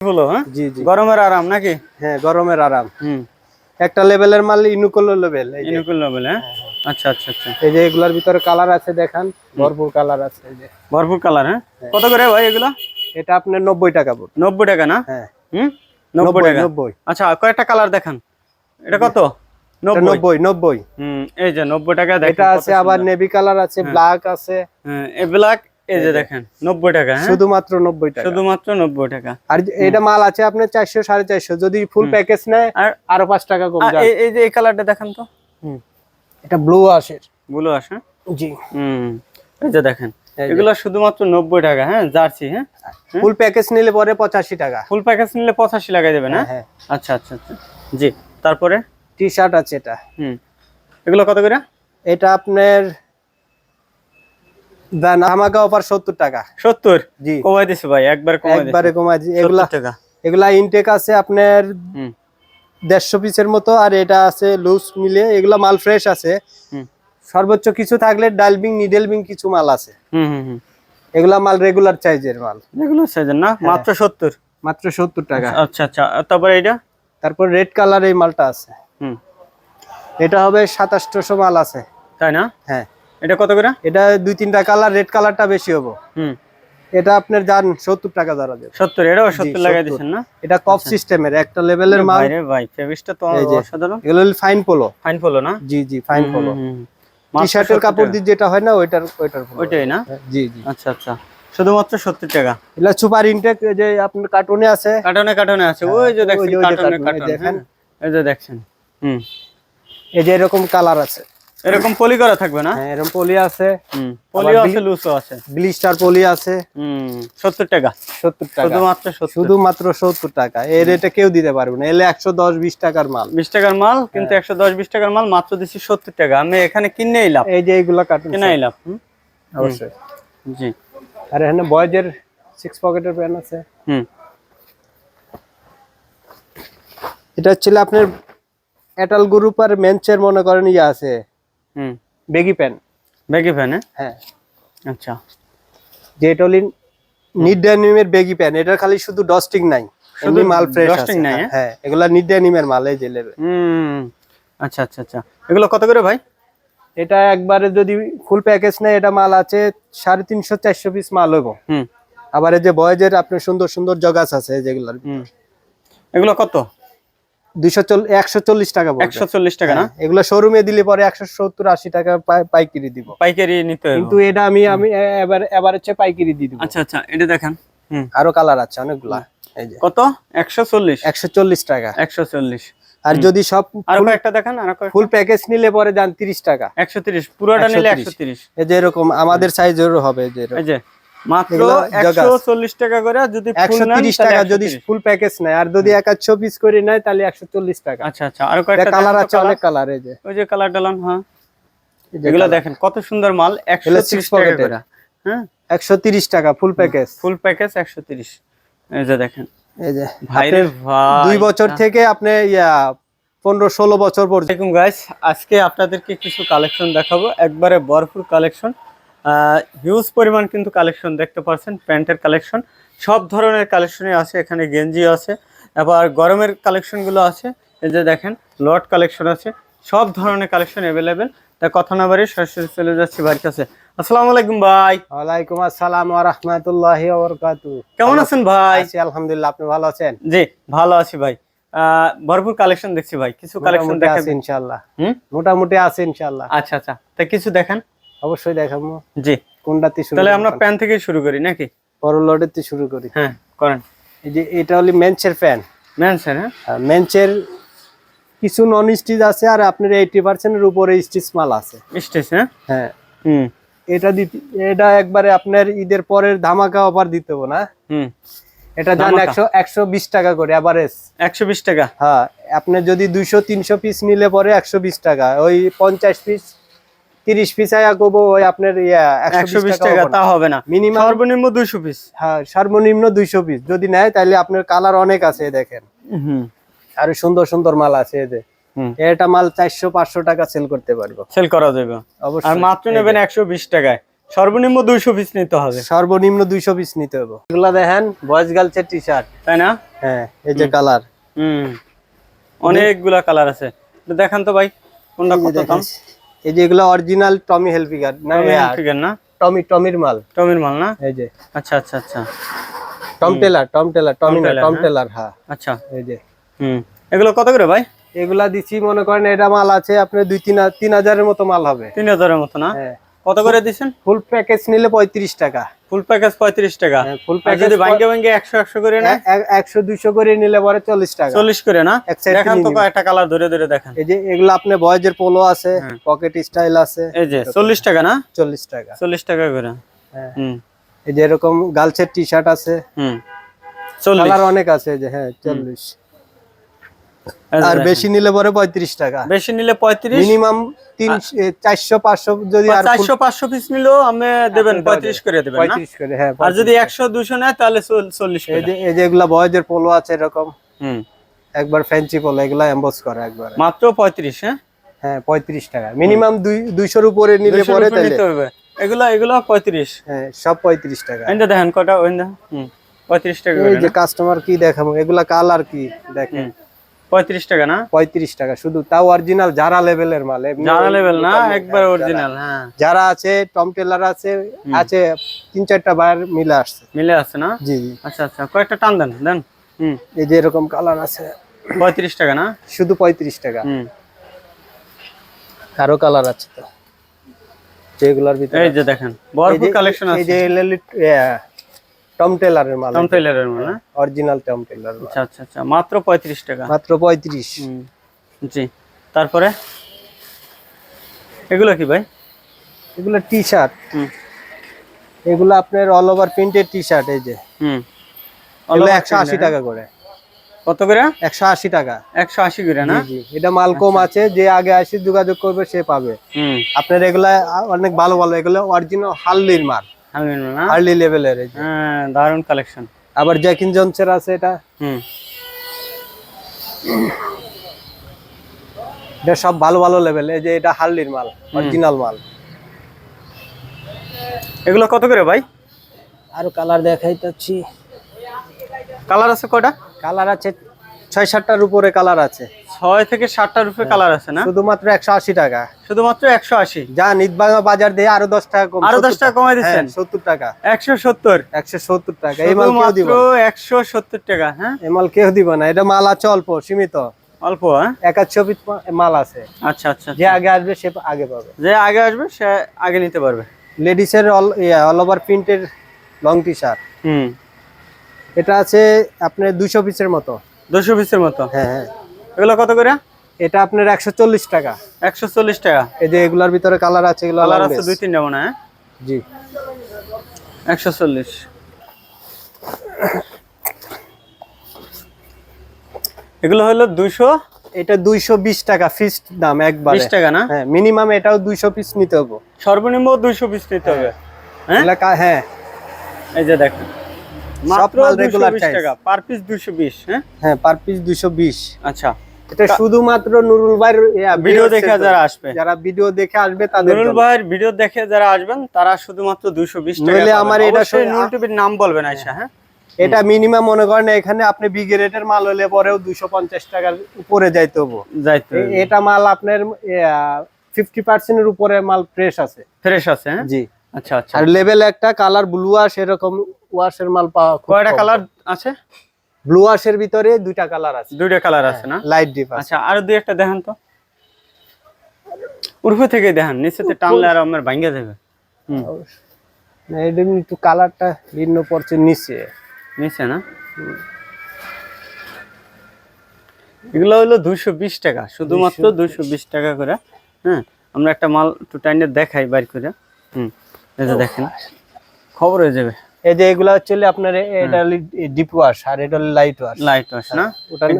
হলো হ্যাঁ? জি জি। গরমের আরাম নাকি? হ্যাঁ গরমের আরাম। হুম। একটা লেভেলের মাল ইনুকোলো লেভেল ইনুকুল লেভেল হ্যাঁ? আচ্ছা আচ্ছা আচ্ছা। এই যে এগুলার ভিতরে কালার আছে দেখান। ভরপুর কালার আছে এই যে। ভরপুর কালার হ্যাঁ? কত করে ভাই এগুলো? এটা আপনার নব্বই টাকা পড়বে নব্বই টাকা না? হ্যাঁ। হুম? টাকা? আচ্ছা কয়েকটা কালার দেখান। এটা কত? হুম এই যে নব্বই টাকা দেখেন এটা আছে আবার নেভি কালার আছে ব্ল্যাক আছে। হ্যাঁ এই ব্ল্যাক এই যে দেখেন নব্বই টাকা হ্যাঁ? শুধুমাত্র নব্বই টাকা। শুধুমাত্র নব্বই টাকা। আর এটা মাল আছে আপনার চারশো সাড়ে চারশো যদি ফুল প্যাকেজ নেয় আর আরও পাঁচ টাকা কম যাবে। এই- যে এই কালারটা দেখান তো? এটা ব্লু আসে গুলো আসে? জি। হুম। এই যে দেখেন এগুলো শুধুমাত্র নব্বই টাকা হ্যাঁ? জার্সি হ্যাঁ? ফুল প্যাকেজ নিলে পরে পঁচাশি টাকা। ফুল প্যাকেজ নিলে পঁচাশি লাগাই দেবেন হ্যাঁ? হ্যাঁ আচ্ছা আচ্ছা আচ্ছা। জি তারপরে? টি শার্ট আছে এটা। হুম। এগুলো কত করে? এটা আপনার দান আমাকে অফার সত্তর টাকা। সত্তর? জি। কমাই দিছে ভাই একবার একবারে কমাই এগুলা টাকা। এগুলা ইনটেক আছে আপনার দেড়শো পিসের মতো আর এটা আছে লুজ মিলে। এগুলা মাল ফ্রেশ আছে। সর্বোচ্চ কিছু থাকলে ডালবিং নিডেলবিং কিছু মাল আছে। হুম হুম হুম। এগুলা মাল রেগুলার চাইজের মাল। এগুলো সাইজের না? মাত্র সত্তর? মাত্র সত্তর টাকা। আচ্ছা আচ্ছা। তারপরে এটা তারপর রেড কালার এই মালটা আছে। হুম। এটা হবে সাতাশশো মাল আছে। তাই না? হ্যাঁ। এটা কত করে? এটা দুই তিনটা কালার রেড কালারটা বেশি হব। হুম। এটা আপনার যান সত্তর টাকা ধরা যাবে। সত্তর এটাও সত্তর লাগাই 70 দিচ্ছেন না? এটা কপ সিস্টেমের একটা লেভেলের মাল। ভাই ফেভিসটা তো অসাধারণ। এগুলো ফাইন পোলো ফাইন ফলো না? জি জি ফাইন পোলো। টি শার্টের কাপড় দিয়ে যেটা হয় না ওইটার ওইটার। ওইটাই না? জি জি। আচ্ছা আচ্ছা। শুধুমাত্র সত্তর টাকা? এটা সুপার ইনটেক যে আপনার কার্টুনে আছে। কার্টনে কার্টনে আছে। ওই যে ওই দেখছেন যে- যে কার্টনে কার্টন দেখেন। এই যে দেখছেন হুম। এই যে এরকম কালার আছে। এরকম পলি করা থাকবে না? হ্যাঁ এরকম পলি আছে। হুম আবার আছে লুসও আছে। ব্লিস্টার পলি আছে। হুম সত্তর টাকা। সত্তর টাকা। শুধুমাত্র সত্তর। শুধুমাত্র সত্তর টাকা। এই রেটে কেউ দিতে পারবে না। এলে একশো দশ বিশ টাকার মাল। বিশ টাকার মাল হ্যাঁ। কিন্তু একশো দশ বিশ টাকার মাল মাত্র দিচ্ছি সত্তর টাকা। আমি এখানে কিনে এলাম। এই যে এইগুলা কার্টুন কিনে এলাম। হুম? অবশ্যই। জি। আর এখানে বয়েজের সিক্স পকেটের প্যান্ট আছে। হুম। এটা হচ্ছিল আপনার এটাল গ্রুপ আর মেন্সের মনে করেন ইয়ে আছে। হুম। বেগি প্যান্ট ব্যাগি ফ্যান হ্যাঁ। আচ্ছা। হলি নিড ডেনিমের বেগি প্যান্ট এটার খালি শুধু ডস্টিং নাই শুধু মাল ফ্রেশ dusting নাই, হ্যাঁ? এগুলা নিড ডেনিমের মাল যে লেবে হুম আচ্ছা আচ্ছা আচ্ছা। এগুলো কত করে ভাই? এটা একবারে যদি ফুল প্যাকেজ নেয় এটা মাল আছে সাড়ে তিনশো চারশো পিস মাল হইব। হুম। আবার এই যে বয়েজের আপনার সুন্দর সুন্দর জগাস আছে যেগুলার হুম। এগুলো কত? টাকা টাকা না? হ্যাঁ, এগুলো শোরুমে দিলে পরে টাকা পাই- পাইকারি দিব। পাইকারি নিতে কিন্তু এটা আমি আমি এবার এবার হচ্ছে পাইকারি দিব। আচ্ছা আচ্ছা এটা দেখেন। আরও কালার আছে অনেকগুলা। কত? একশো চল্লিশ? একশো চল্লিশ টাকা। একশো চল্লিশ। আর যদি সব আর কয়েকটা দেখেন আর ফুল প্যাকেজ নিলে পরে যান তিরিশ টাকা। একশো তিরিশ পুরোটা নিলে একশো তিরিশ। এই যে এরকম আমাদের সাইজেরও হবে যে। মাত্র টাকা করে যদি ফুল নেন তিরিশ তাহলে টাকা যদি ফুল প্যাকেজ নেয় আর যদি এক একশো পিস করে নেয় তাহলে একশো চল্লিশ টাকা। আচ্ছা আচ্ছা আর কয়েকটা কালার আছে অনেক কালার এই যে। ওই যে কালার ডালান হ্যাঁ। এগুলো দেখেন কত সুন্দর মাল একশো এগুলো তিরিশ six টাকা করে। হ্যাঁ? ফুল প্যাকেজ ফুল প্যাকেজ এই যে দেখেন। এই যে ভাই ভাই দুই বছর থেকে আপনি ইয়া পনেরো ষোলো বছর পর্যন্ত গাইস আজকে আপনাদেরকে কিছু কালেকশন দেখাবো। একবারে ভরপুর কালেকশন হিউজ পরিমাণ কিন্তু কালেকশন দেখতে পাচ্ছেন প্যান্টের কালেকশন সব ধরনের কালেকশনই আছে এখানে গেঞ্জি আছে আবার গরমের কালেকশনগুলো আছে। এই যে দেখেন লট কালেকশন আছে সব ধরনের কালেকশন অ্যাভেলেবেল তা কথা না বাড়ি সরাসরি চলে যাচ্ছি বাড়ির কাছে। আসসালামু আলাইকুম ভাই। ওয়ালাইকুম আসসালাম ওয়া রাহমাতুল্লাহি ওয়া বারাকাতুহু। কেমন আছেন ভাই? আছি আলহামদুলিল্লাহ আপনি ভালো আছেন? জি ভালো আছি ভাই। আহ, ভরপুর কালেকশন দেখছি ভাই কিছু কালেকশন ইনশাআল্লাহ। মোটামুটি আছে ইনশাআল্লাহ। আচ্ছা আচ্ছা। তা কিছু দেখান। অবশ্যই দেখাবো। জি। কোনটাতে শুরু তাহলে আমরা প্যান থেকে শুরু করি নাকি? বড় লটেতে শুরু করি। হ্যাঁ করেন। এই যে এটা হলো মেন্সের প্যান ম্যানসন হ্যাঁ? মেন্সের কিছু নন স্টিচ আছে আর আপনার এইটি পার্সেন্টের উপরে স্টিচ মাল আছে। স্টেজ হ্যাঁ? হ্যাঁ। হুম। এটা দিতে এটা একবারে আপনার ঈদের পরের ধামাকা অফার দিতে হবে না। হুম। এটা যান ধামাকা। একশো একশো বিশ টাকা করে অ্যাভারেজ একশো বিশ টাকা? হ্যাঁ আপনি যদি দুইশো তিনশো পিস নিলে পরে একশো বিশ টাকা ওই পঞ্চাশ পিস তিরিশ পিস আয়া করব ওই আপনার ইয়া একশো বিশ টাকা তা হবে না। মিনিমাম সর্বনিম্ন দুইশো পিস হ্যাঁ সর্বনিম্ন দুইশো পিস যদি নেয় তাহলে আপনার কালার অনেক আছে দেখেন। হুম। আর সুন্দর সুন্দর মাল আছে এদের হুম। এটা মাল চারশো পাঁচশো টাকা সেল করতে পারব। সেল করা যাবে। আর মাত্র নেবেন একশো বিশ টাকায়। সর্বনিম্ন দুইশো পিস নিতে হবে। সর্বনিম্ন দুইশো পিস নিতে হবে। এগুলা দেখেন বয়েজ গার্লসের টি শার্ট তাই না? হ্যাঁ এই যে কালার হুম। অনেকগুলা কালার আছে। দেখান তো ভাই কোনটা কত দাম? এই যে এগুলো অরিজিনাল টমি হেলফিগার না হেলফিগার না? টমি টমির মাল। টমির মাল না? এই যে। আচ্ছা আচ্ছা আচ্ছা। Tom Taylor Tom Taylor Tommy না টম হ্যাঁ। টেলার হ্যাঁ। আচ্ছা। এই যে। হুম। এগুলো কত করে ভাই? এগুলা দিছি মনে করেন এটা মাল আছে আপনার দুই তিন তিন হাজারের মতো মাল হবে। তিন হাজারের মতো না? হ্যাঁ। কত করে দিচ্ছেন ফুল প্যাকেজ নিলে পঁয়ত্রিশ টাকা। ফুল প্যাকেজ পঁয়ত্রিশ টাকা। ফুল প্যাকেজ যদি ভাঙ্গে ভাঙ্গে একশো একশো করে না একশো দুইশো করে নিলে পরে চল্লিশ টাকা। চল্লিশ করে না? দেখান তো কয়েকটা কালার ধরে ধরে দেখান। এই যে এগুলো আপনার বয়েজের পোলো আছে হ্যাঁ। পকেট স্টাইল আছে। এই যে চল্লিশ টাকা না? চল্লিশ টাকা। চল্লিশ টাকা করে। হ্যাঁ। হুম। এই যে এরকম গার্লসের টি শার্ট আছে। হুম। কালার অনেক আছে এই যে হ্যাঁ চল্লিশ। আর বেশি নিলে পরে পঁয়ত্রিশ টাকা। বেশি নিলে পঁয়ত্রিশ? মিনিমাম তিন চারশো পাঁচশো যদি চারশো পাঁচশো পিস নিলেও আমি দেবেন পঁয়ত্রিশ করে দেবেন পঁয়ত্রিশ করে হ্যাঁ আর যদি একশো দুশো নেয় তাহলে চল্লিশ এই করে। যে এই যে এগুলা বয়েজের পোলো আছে এরকম। হুম। একবার ফ্যান্সি পোলো এগুলা এম্বস করে একবার। মাত্র পঁয়ত্রিশ হ্যাঁ? হ্যাঁ পঁয়ত্রিশ টাকা। মিনিমাম দুই দুইশোর উপরে নিলে পরে তাহলে। এগুলো এগুলো পঁয়ত্রিশ। হ্যাঁ সব পঁয়ত্রিশ টাকা। ওইটা দেখেন কটা ওইটা হুম পঁয়ত্রিশ টাকা এই যে কাস্টমার কি দেখাবো? এগুলা কালার কি দেখেন? পঁয়ত্রিশ টাকা না? পঁয়ত্রিশ টাকা শুধু তাও অরিজিনাল যারা লেভেলের মাল এমনি লেভেল না একবার অরিজিনাল হ্যাঁ। যারা- যারা আছে টম টেলার আছে আছে তিন চারটা বার মিলে আসছে। মিলে আছে না? জি জি। আচ্ছা আচ্ছা কয়েকটা টান দেন দেন। হুম। এই যে এরকম কালার আছে। পঁয়ত্রিশ টাকা না? শুধু পঁয়ত্রিশ টাকা। হুম। আরও কালার আছে তো। যেগুলার ভিতরে এই যে দেখেন এই ভরপুর যে- কালেকশন এই আছে যে এলএলই টম টেলারের মাল টম টেলারের মাল না? অরিজিনাল টম টেলার আচ্ছা আচ্ছা আচ্ছা মাত্র পঁয়ত্রিশ টাকা। মাত্র পঁয়ত্রিশ। হুম জি। তারপরে? এগুলো কি ভাই? এগুলো টি শার্ট হুম। এগুলো আপনার all over printed T shirt এই যে। হুম। এগুলো একশো আশি টাকা করে। কত করে? একশো আশি টাকা। একশো আশি করে না। এটা মাল কম আছে যে আগে আসি যোগাযোগ করবে সে পাবে। হুম। আপনার এগুলা অনেক ভালো ভালো। এগুলো অরিজিনাল হার্লির মাল। হার্লি লেভেলের হ্যাঁ দারুণ কালেকশন আবার জ্যাকিন জনসের আছে এটা? হুম। এটা সব ভালো ভালো লেভেল এই যে এটা হার্লির মাল অরিজিনাল মাল। এগুলো কত করে ভাই? আরও কালার দেখাইতেছি। কালার আছে কয়টা? কালার আছে ছয় সাতটার উপরে কালার আছে। ছয় থেকে সাতটার উপরে কালার আছে না? শুধুমাত্র একশো আশি টাকা। শুধুমাত্র একশো আশি? যা নিতবাঙ্গা বাজার দিয়ে আরও দশ টাকা আরও দশ টাকা কমাই দিচ্ছেন? সত্তর টাকা। একশো সত্তর? একশো সত্তর টাকা। এই মাল কেউ দিব একশো সত্তর টাকা হ্যাঁ? এই মাল কেউ দিব না। এটা মাল আছে অল্প সীমিত। অল্প হ্যাঁ? একাশো পিস মাল আছে। আচ্ছা আচ্ছা যে আগে আসবে সে আগে পাবে। যে আগে আসবে সে আগে নিতে পারবে। লেডিসের অল অল ওভার প্রিন্টের লং টি শার্ট হুম। এটা আছে আপনার দুশো পিসের মতো। দুশো পিসের মতো? হ্যাঁ হ্যাঁ। এগুলো কত করে? এটা আপনার একশো চল্লিশ টাকা। একশো চল্লিশ টাকা। এই যে এগুলার ভিতরে কালার আছে এগুলো কালার আছে দুই তিনটা মনে হয়? জি। একশো চল্লিশ। এগুলো হলো দুইশো? এটা দুইশো বিশ টাকা ফিক্সড দাম একবার। বিশ টাকা না? হ্যাঁ মিনিমাম এটাও দুইশো পিস নিতে হবে। সর্বনিম্ন দুইশো পিস নিতে হবে। হ্যাঁ? হ্যাঁ। এই যে দেখেন। মাত্র বিশ টাকা পার পিস দুইশো বিশ হ্যাঁ? হ্যাঁ পার পিস দুইশো বিশ। আচ্ছা। এটা শুধুমাত্র নুরুল ভাইয়ের ভিডিও দেখে যারা আসবে। যারা ভিডিও দেখে আসবে তাদের নুরুল। ভাইয়ের ভিডিও দেখে যারা আসবেন তারা শুধুমাত্র দুইশো বিশ টাকা নইলে আমার এটা নুরুল টিভির নাম বলবেন আইসা হ্যাঁ? এটা মিনিমাম মনে করেন এখানে আপনি বিগ রেটের মাল হলে পরেও দুইশো পঞ্চাশ টাকার উপরে যাইতে হব। যাইতে এটা মাল আপনার ফিফটি পার্সেন্টের উপরে মাল ফ্রেশ আছে। ফ্রেশ আছে হ্যাঁ? জি। আচ্ছা আচ্ছা। আর লেভেল একটা কালার ব্লু ওয়াশ এরকম ওয়াশের মাল পাওয়া কয়টা কালার আছে? ব্লু ওয়াশের ভিতরে দুইটা কালার আছে। দুইটা কালার আছে না? লাইট ডিপ আছে আচ্ছা আর দুই একটা দেখান তো। উর্ফে থেকে দেখান নিচেতে টানলে আর আমার ভাঙ্গে দেবে হুম। এটা একটু কালারটা ভিন্ন পড়ছে নিচে। নিচে না? এগুলো হলো দুইশো বিশ টাকা শুধুমাত্র দুইশো বিশ। টাকা করে। হ্যাঁ আমরা একটা মাল একটু টাইনে দেখাই বাইর করে। হুম যে দেখেন। খবর হয়ে যাবে। এই যে এগুলা হচ্ছে আপনার এটা ডিপ ওয়াশ আর এটা লাইট ওয়াশ লাইট ওয়াশ না?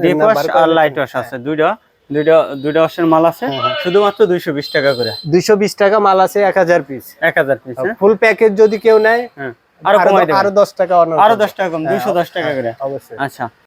ডিপ ওয়াশ আর লাইট ওয়াশ আছে দুইটা দুইটা দুইটা ওয়াশের মাল আছে শুধুমাত্র দুইশো বিশ টাকা করে। দুইশো বিশ টাকা মাল আছে এক হাজার পিস এক হাজার পিস হ্যাঁ? ফুল প্যাকেজ যদি কেউ নেয় হ্যাঁ। আরও কমাই দেবে আরও দশ টাকা আরও দশ টাকা কম দুইশো দশ টাকা করে। অবশ্যই। আচ্ছা।